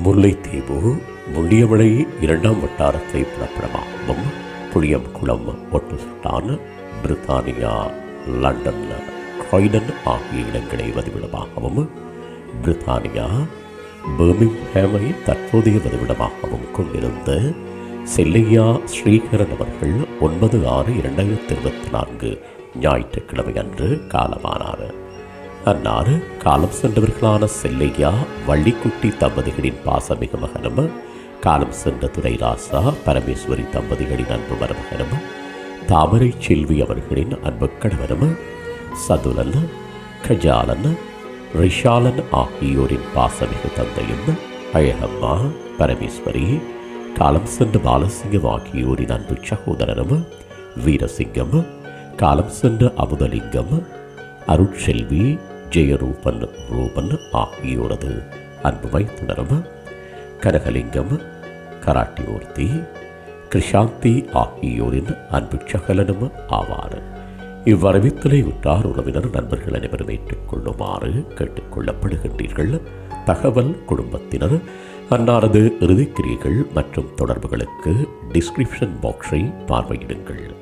முல்லைத்தீவு முள்ளியமலை இரண்டாம் வட்டாரத்தை பிறப்பிடமாகவும் ஒட்டு சுட்டான பிரித்தானியா London Croydon ஆகிய இடங்களை வதிவிடமாகவும் பிரித்தானியா பர்மிங்ஹாமை தற்போதைய வதிவிடமாகவும் கொண்டிருந்த செல்லையா ஸ்ரீகரன் அவர்கள் ஒன்பது ஆறு இரண்டாயிரத்தி இருபத்தி நான்கு ஞாயிற்றுக்கிழமை அன்று காலமானார். அன்னாறு காலம் சென்றவர்களான செல்லையா வள்ளிக்குட்டி தம்பதிகளின் பாசமிகு மகனும் காலம் சென்ற துரைராசா பரமேஸ்வரி தம்பதிகளின் அன்பு மருமகனும் தாமரை செல்வி அவர்களின் அன்பு கணவனும் சதுலன் கஜாலன் ரிஷாலன் ஆகியோரின் பாசமிகு தந்தையும் அழகம்மா பரமேஸ்வரி காலம் சென்ற பாலசிங்கம் ஆகியோரின் அன்பு சகோதரனும் வீரசிங்கம் காலம் சென்ற அமுதலிங்கம் அருட்செல்வி ஜெயரூபன் ரூபன் ஆகியோரது அன்பு வைத்துணரும் கனகலிங்கம் கராட்டிமூர்த்தி கிருஷாந்தி ஆகியோரின் அன்பு சகலனும் ஆவார். இவ்வரவித்தலை உற்றார் உறவினர் நண்பர்கள் அனைவரும் ஏற்றுக்கொள்ளுமாறு கேட்டுக்கொள்ளப்படுகின்றீர்கள். தகவல் குடும்பத்தினர் அன்னாரது இறுதிக்கிரியைகள் மற்றும் தொடர்புகளுக்கு டிஸ்கிரிப்ஷன் பாக்ஸை பார்வையிடுங்கள்.